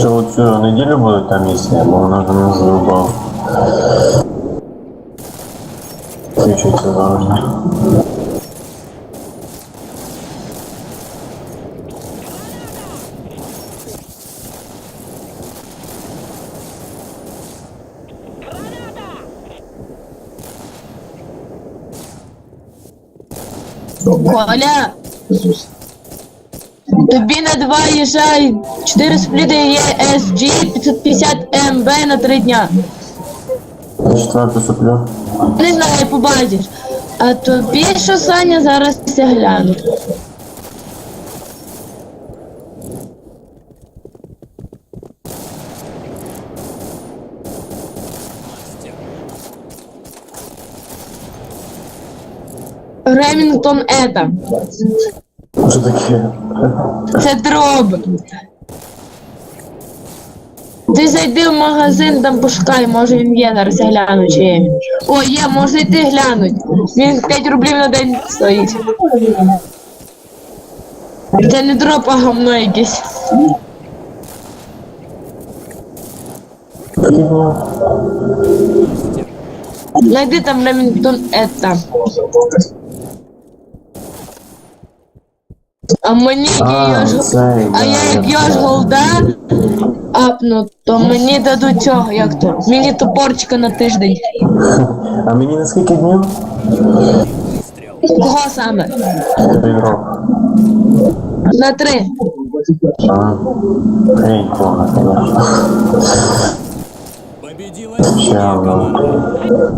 Вже оцю неділю буде там місія, бо вона вже не задовбала. Включиться завжди. Коля! Тобі на два їжджай 4 спліти є SG 550 МБ на 3 дня. Я четверту суплю. Не знаю, побачиш. А тобі що Саня зараз я гляну. Ремінгтон Ета. Що таке? Це дроб. Ти зайди в магазин, там пошукай, може він є, зараз я гляну, чи є. О, є, може йти глянуть. Він 5 рублів на день стоїть. Це не дроб, а говно якесь. Найди там Ремінгтон Ета. А мені А, йож... цей, А да, я як я знаю. голда апну, то мені дадуть цього, як то? Мені топорчика на тиждень. А мені на скільки днів? Кого саме? Півроку. На три. А, прикольно, конечно. Победила Ще одна. команда.